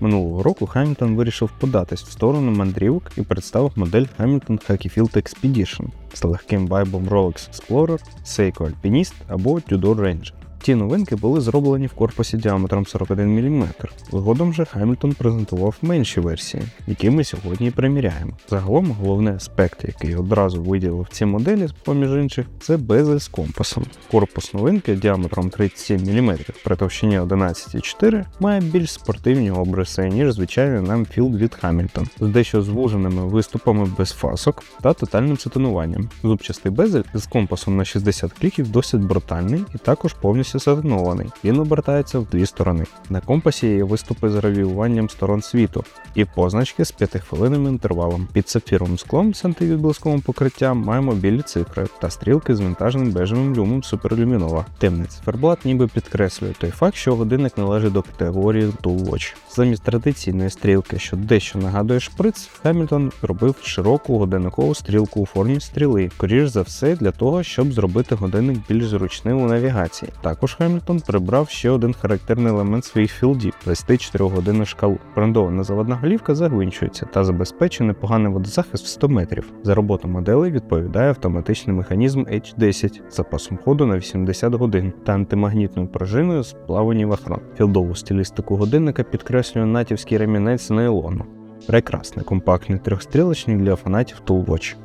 Минулого року Хамільтон вирішив податись в сторону мандрівок і представив модель Hamilton Hockeyfield Expedition з легким вайбом Rolex Explorer, Seiko Alpinist або Tudor Ranger. Ті новинки були зроблені в корпусі діаметром 41 мм. Згодом же Хамільтон презентував менші версії, які ми сьогодні приміряємо. Загалом головний аспект, який одразу виділив ці моделі, поміж інших, це безель з компасом. Корпус новинки діаметром 37 мм при товщині 11,4 має більш спортивні обриси, ніж звичайний нам філд від Хамільтон, з дещо звуженими виступами без фасок та тотальним сатинуванням. Зубчастий безель з компасом на 60 кліків досить брутальний і також повністю сатинований. Він обертається в дві сторони. На компасі є виступи з гравіюванням сторон світу і позначки з 5-хвилинним інтервалом. Під сапфіровим склом з антивідблисковим покриттям маємо білі цифри та стрілки з вінтажним бежевим люмом суперлюмінова. Темний циферблат ніби підкреслює той факт, що годинник належить до категорії Dual Watch. Замість традиційної стрілки, що дещо нагадує шприц, Хамільтон робив широку годинникову стрілку у формі стріли, скоріш за все для того, щоб зробити годинник більш зручним у навігації. Також Хамільтон прибрав ще один характерний елемент своїх філдів 24 годинну шкалу. Брендована заводна голівка загвинчується та забезпечує непоганий водозахист в 100 метрів. За роботу моделей відповідає автоматичний механізм H10 з запасом ходу на 80 годин та антимагнітною пружиною з плаванів охорон. Філдову стилістику годинника підкреслює натівський ремінець нейлону. Прекрасний компактний трьохстрілочник для фанатів Tool Watch.